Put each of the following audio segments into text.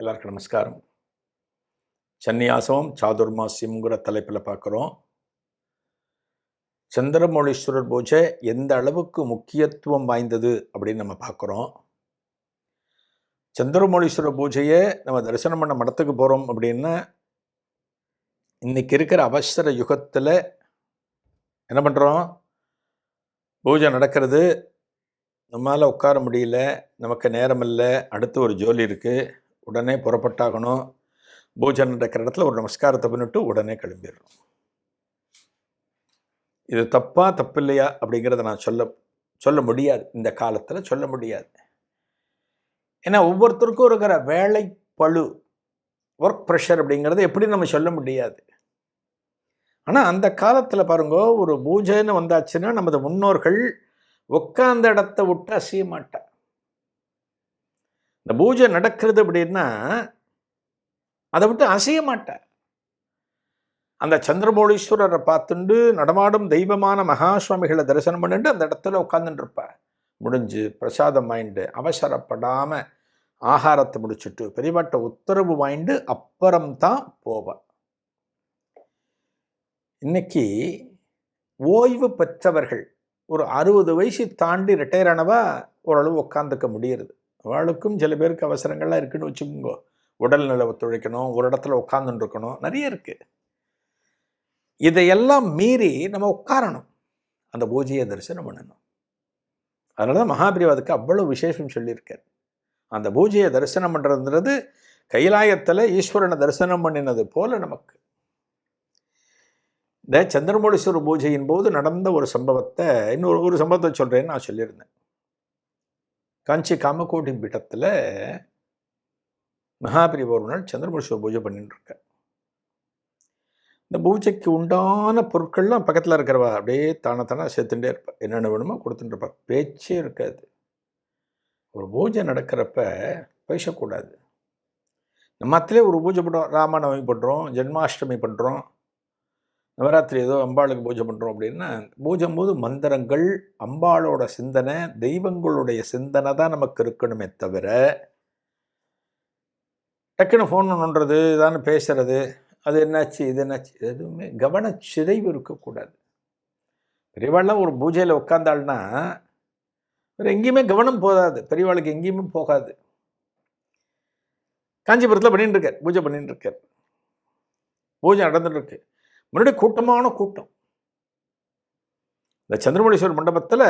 எல்லாருக்கும் நமஸ்காரம். சன்னியாசம் சாதுர்மாசியம்ங்கிற தலைப்பில் பார்க்குறோம் சந்திரமௌழீஸ்வரர் பூஜை எந்த அளவுக்கு முக்கியத்துவம் வாய்ந்தது அப்படின்னு நம்ம பார்க்குறோம் சந்திரமௌழீஸ்வரர் பூஜையை நம்ம தரிசனம் பண்ண மடத்துக்கு போகிறோம் அப்படின்னா இன்றைக்கி இருக்கிற அவசர யுகத்தில் என்ன பண்ணுறோம் பூஜை நடக்கிறது. நம்மளால் உட்கார முடியல நமக்கு நேரம் இல்லை அடுத்து ஒரு ஜோலி இருக்குது உடனே புறப்பட்டாகணும். பூஜை நடக்கிற இடத்துல ஒரு நமஸ்காரத்தை பண்ணிட்டு உடனே கிளம்பிடுறோம். இது தப்பா தப்பு இல்லையா அப்படிங்கிறத நான் சொல்ல சொல்ல முடியாது. இந்த காலத்தில் சொல்ல முடியாது. ஏன்னா ஒவ்வொருத்தருக்கும் இருக்கிற வேலை பழு ஒர்க் ப்ரெஷர் அப்படிங்கிறத எப்படி நம்ம சொல்ல முடியாது? ஆனால் அந்த காலத்தில் பாருங்க ஒரு பூஜைன்னு வந்தாச்சுன்னா நமது முன்னோர்கள் உட்கார்ந்த இடத்த விட்டு அசைய மாட்டா இந்த பூஜை நடக்கிறது அப்படின்னா அதை விட்டு அசைய மாட்டார். அந்த சந்திரமௌலீஸ்வரரை பார்த்துண்டு நடமாடும் தெய்வமான மகாசுவாமிகளை தரிசனம் பண்ணிட்டு அந்த இடத்துல உட்காந்துட்டு இருப்பார் முடிஞ்சு பிரசாதம் வாங்கிட்டு அவசரப்படாமல் ஆகாரத்தை முடிச்சுட்டு பெரியவாட்ட உத்தரவு வாங்கிட்டு அப்புறம்தான் போவார். இன்னைக்கு ஓய்வு பெற்றவர்கள் ஒரு அறுபது வயசு தாண்டி ரிட்டையர் ஆனவா ஓரளவு உட்காந்துக்க முடியறது. அவளுக்கும் சில பேருக்கு அவசரங்கள்லாம் இருக்குன்னு வச்சுக்கோங்க. உடல்நல ஒத்துழைக்கணும் ஒரு இடத்துல உட்காந்துட்டு இருக்கணும் நிறைய இருக்குது இதையெல்லாம் மீறி நம்ம உட்காரணும். அந்த பூஜையை தரிசனம் பண்ணணும். அதனால தான் மகாபிரிவாதுக்கு அவ்வளோ விசேஷம் சொல்லியிருக்கார். அந்த பூஜையை தரிசனம் பண்ணுறதுன்றது கைலாயத்தில் ஈஸ்வரனை தரிசனம் பண்ணினது போல நமக்கு. இந்த சந்திரமௌலீஸ்வரர் பூஜையின் போது நடந்த ஒரு சம்பவத்தை இன்னொரு ஒரு சம்பவத்தை சொல்கிறேன்னு நான் சொல்லியிருந்தேன். காஞ்சி காமக்கோட்டி பீட்டத்தில் மகாபிரிவா ஒரு நாள் சந்திரபுருஷ பூஜை பண்ணிட்டு இருக்க இந்த பூஜைக்கு உண்டான பொருட்கள்லாம் பக்கத்தில் இருக்கிறவா? அப்படியே தானே தானே சேர்த்துட்டே இருப்பா என்னென்ன வேணுமோ கொடுத்துட்டு இருப்பா பேச்சே இருக்காது. ஒரு பூஜை நடக்கிறப்ப பேசக்கூடாது. நம்மத்திலே ஒரு பூஜை பண்ணுறோம் ராமநவமி பண்ணுறோம் ஜென்மாஷ்டமி பண்ணுறோம் நவராத்திரி ஏதோ அம்பாளுக்கு பூஜை பண்ணுறோம் அப்படின்னா பூஜை போது மந்திரங்கள் அம்பாளோட சிந்தனை தெய்வங்களுடைய சிந்தனை தான் நமக்கு இருக்கணுமே தவிர டக்குன்னு ஃபோன் பண்ணுறது இதான்னு பேசுகிறது அது என்னாச்சு இது என்னாச்சு எதுவுமே கவனச்சிதைவு இருக்கக்கூடாது. பெரியவாள்லாம் ஒரு பூஜையில் உட்காந்தாள்னா வேறு எங்கேயுமே கவனம் போகாது. பெரியவாளுக்கு எங்கேயுமே போகாது. காஞ்சிபுரத்தில் பண்ணிட்டு இருக்கார் பூஜை பண்ணிட்டு இருக்கார் பூஜை நடந்துட்டு இருக்கு முன்னாடி கூட்டமான கூட்டம். இந்த சந்திரமணீஸ்வரர் மண்டபத்தில்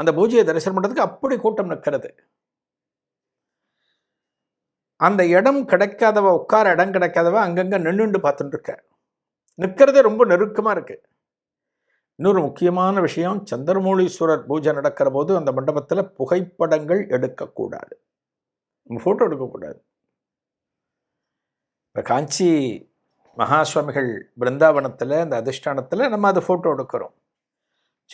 அந்த பூஜையை தரிசனம் பண்ணுறதுக்கு அப்படி கூட்டம் நிற்கிறது. அந்த இடம் கிடைக்காதவ உட்கார இடம் கிடைக்காதவ அங்கங்கே நின்றுண்டு பார்த்துட்டு இருக்க நிற்கிறதே ரொம்ப நெருக்கமாக இருக்கு. இன்னொரு முக்கியமான விஷயம் சந்திரமௌலீஸ்வரர் பூஜை நடக்கிற போது அந்த மண்டபத்தில் புகைப்படங்கள் எடுக்கக்கூடாது. நம்ம ஃபோட்டோ எடுக்கக்கூடாது. இப்போ காஞ்சி மகாசுவாமிகள் பிருந்தாவனத்தில் அந்த அதிஷ்டானத்தில் நம்ம அதை ஃபோட்டோ எடுக்கிறோம்.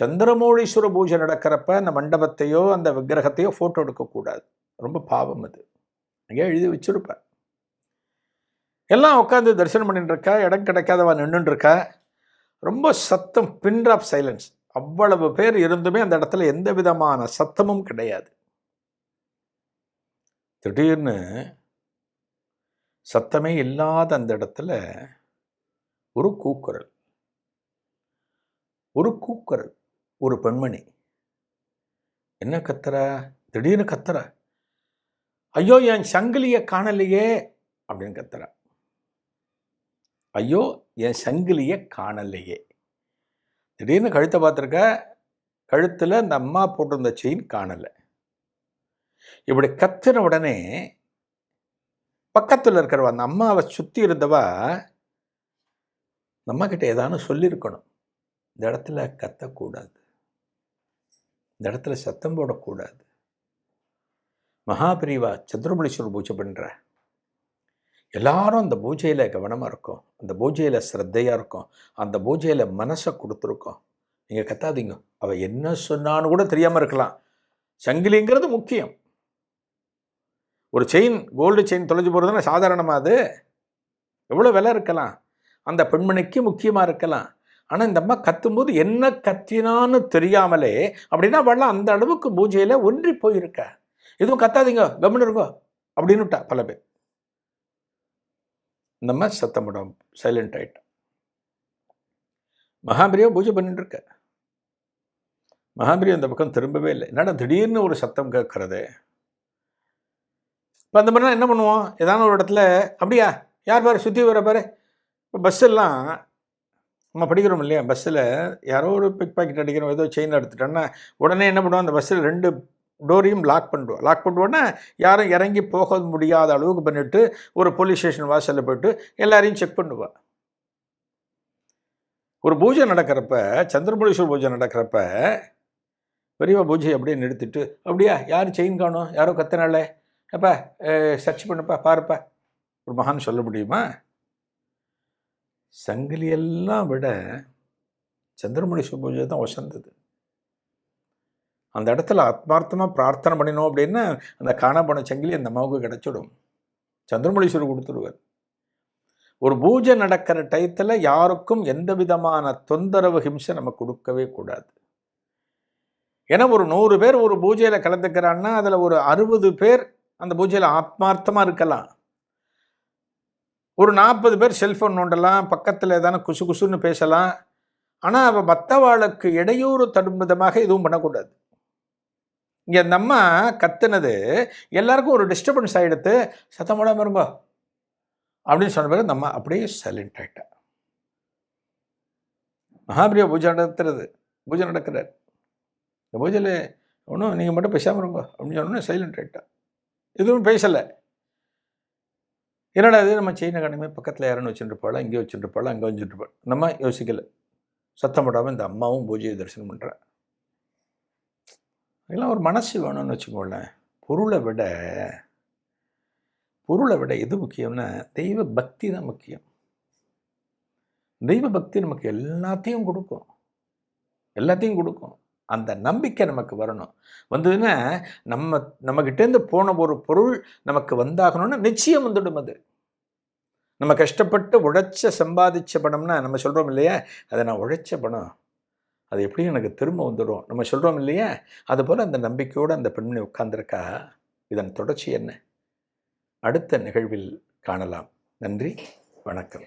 சந்திரமௌலீஸ்வர பூஜை நடக்கிறப்ப அந்த மண்டபத்தையோ அந்த விக்கிரகத்தையோ ஃபோட்டோ எடுக்கக்கூடாது. ரொம்ப பாவம் அது. அங்கே எழுதி வச்சுருப்பேன். எல்லாம் உட்காந்து தரிசனம் பண்ணிட்டு இருக்கா இடம் கிடைக்காதவா நின்றுட்டு இருக்கா ரொம்ப சத்தம் பின் ஆஃப் சைலன்ஸ் அவ்வளவு பேர் இருந்துமே அந்த இடத்துல எந்த விதமான சத்தமும் கிடையாது. திடீர்னு சத்தமே இல்லாத அந்த இடத்துல ஒரு கூக்குரல். ஒரு கூக்குரல் ஒரு பெண்மணி. என்ன கத்துறா? திடீர்னு கத்துறா? ஐயோ என் சங்கிலியை காணலையே அப்படின்னு கத்துறா. ஐயோ என் சங்கிலியை காணலையே. திடீர்னு கழுத்தை பார்த்துருக்க? கழுத்தில் இந்த அம்மா போட்டிருந்த செயின் காணலை. இப்படி கத்துன உடனே பக்கத்தில் இருக்கிறவ அந்த அம்மாவை சுற்றி இருந்தவ நம்மக்கிட்ட கிட்ட ஏதானு சொல்லியிருக்கணும் இந்த இடத்துல கத்தக்கூடாது இந்த இடத்துல சத்தம் போடக்கூடாது. மகாபிரிவா சந்திரமணீஸ்வரர் பூஜை பண்ணுற எல்லாரும் அந்த பூஜையில் கவனமாக இருக்கும். அந்த பூஜையில் ஸ்ரத்தையாக இருக்கும். அந்த பூஜையில் மனசை கொடுத்துருக்கோம். நீங்கள் கத்தாதீங்க. அவள் என்ன சொன்னான்னு கூட தெரியாமல் இருக்கலாம். சங்கிலிங்கிறது முக்கியம். ஒரு செயின் கோல்டு செயின் தொலைஞ்சு போகிறதுனா சாதாரணமாக அது. எவ்வளோ விலை இருக்கலாம். அந்த பெண்மணிக்கு முக்கியமாக இருக்கலாம். ஆனால் இந்த அம்மா கத்தும்போது என்ன கத்தினான்னு தெரியாமலே அப்படின்னா வெள்ளம் அந்த அளவுக்கு பூஜையில் ஒன்றி போயிருக்க. எதுவும் கத்தாதீங்க கவனம் இருக்கோ அப்படின்னுட்டா பல பேர். இந்த அம்மா சத்தம் விடும் சைலண்ட் ஆயிட்டா. மகாபிரியா பூஜை பண்ணிட்டு இருக்க. மகாபிரியா இந்த பக்கம் திரும்பவே இல்லை. என்னடா திடீர்னு ஒரு சத்தம் கேட்குறது இப்போ அந்த மாதிரிலாம் என்ன பண்ணுவோம்? ஏதான ஒரு இடத்துல அப்படியா? யார் பாரு சுற்றி வர பாரு. இப்போ பஸ்ஸெல்லாம் நம்ம படிக்கிறோம் இல்லையா? பஸ்ஸில் யாரோ ஒரு பிக் பாக்கெட் அடிக்கிறோம் ஏதோ செயின் எடுத்துட்டோன்னா உடனே என்ன பண்ணுவோம்? அந்த பஸ்ஸில் ரெண்டு டோரையும் லாக் பண்ணுவோம் லாக் பண்ணுவோன்னா யாரும் இறங்கி போக முடியாத அளவுக்கு பண்ணிவிட்டு ஒரு போலீஸ் ஸ்டேஷன் வாசலில் போயிட்டு எல்லாரையும் செக் பண்ணுவாள் ஒரு பூஜை நடக்கிறப்ப சந்திரபுரீஸ்வர் பூஜை நடக்கிறப்ப பெரியவா பூஜை அப்படியே நிறுத்திட்டு அப்படியா? யார் செயின் காணும்? யாரோ கத்தினாலே அப்பா சர்ச் பண்ணுப்பா பாருப்பா. ஒரு மகான் சொல்ல முடியுமா? சங்கிலியெல்லாம் விட சந்திரமணி பூஜை தான் வசந்தது அந்த இடத்துல ஆத்மார்த்தமாக பிரார்த்தனை பண்ணினோம் அப்படின்னா அந்த காணப்போன சங்கிலி அந்த அம்மாவுக்கு கிடச்சிடும். சந்திரமுனீஸ்வரர் கொடுத்துருவார். ஒரு பூஜை நடக்கிற டயத்தில் யாருக்கும் எந்த விதமான தொந்தரவு ஹிம்சை நம்ம கொடுக்கவே கூடாது. ஏன்னா ஒரு நூறு பேர் ஒரு பூஜையில் கலந்துக்கிறான்னா அதில் ஒரு அறுபது பேர் அந்த பூஜையில் ஆத்மார்த்தமாக இருக்கலாம். ஒரு நாற்பது பேர் செல்ஃபோன் நோண்டலாம் பக்கத்தில் ஏதான குசு குசுன்னு பேசலாம். ஆனால் அவள் மற்றவாளுக்கு இடையூறு தடும் விதமாக எதுவும் பண்ணக்கூடாது. இங்கே அந்த அம்மா கத்துனது எல்லாருக்கும் ஒரு டிஸ்டர்பன்ஸ் ஆகிடுத்து சத்தம் போடாமல் இருங்கோ. அப்படின்னு சொன்ன பிறகு நம்ம அப்படியே சைலண்ட் ஆகிட்டா மகாபிரிய பூஜை நடத்துறது பூஜை நடக்கிறார். இந்த பூஜையில் ஒன்றும் நீங்கள் மட்டும் பேசாமல் இருங்கோ அப்படின்னு சொன்னோன்னே சைலண்ட் ஆகிட்டா எதுவும் பேசலை. என்னடா இது? நம்ம செயினை கணமே பக்கத்தில் யாருன்னு வச்சுட்டு போகலாம் இங்கே வச்சுட்டு போகலாம் அங்கே வச்சுட்டு போகலாம். நம்ம யோசிக்கலை. சத்தம் போடாமல் இந்த அம்மாவும் பூஜையை தரிசனம் பண்ணுறேன் இதெல்லாம் ஒரு மனசு வேணும்னு வச்சுக்கோங்களேன். பொருளை விட பொருளை விட எது முக்கியம்னா தெய்வ பக்தி தான் முக்கியம். தெய்வ பக்தி நமக்கு எல்லாத்தையும் கொடுக்கும். எல்லாத்தையும் கொடுக்கும். அந்த நம்பிக்கை நமக்கு வரணும். வந்ததுன்னா நம்ம நம்மக்கிட்டேருந்து போன ஒரு பொருள் நமக்கு வந்தாகணும்னு நிச்சயம் வந்துடும் அது. நம்ம கஷ்டப்பட்டு உழைச்ச சம்பாதிச்ச பணம்னா நம்ம சொல்கிறோம் இல்லையா? அதை நான் உழைச்ச பணம். அது எப்படியும் எனக்கு திரும்ப வந்துடும். நம்ம சொல்கிறோம் இல்லையா? அதுபோல் அந்த நம்பிக்கையோடு அந்த பெண்மணி உட்கார்ந்துருக்கா? இதன் தொடர்ச்சி என்ன? அடுத்த நிகழ்வில் காணலாம். நன்றி. வணக்கம்.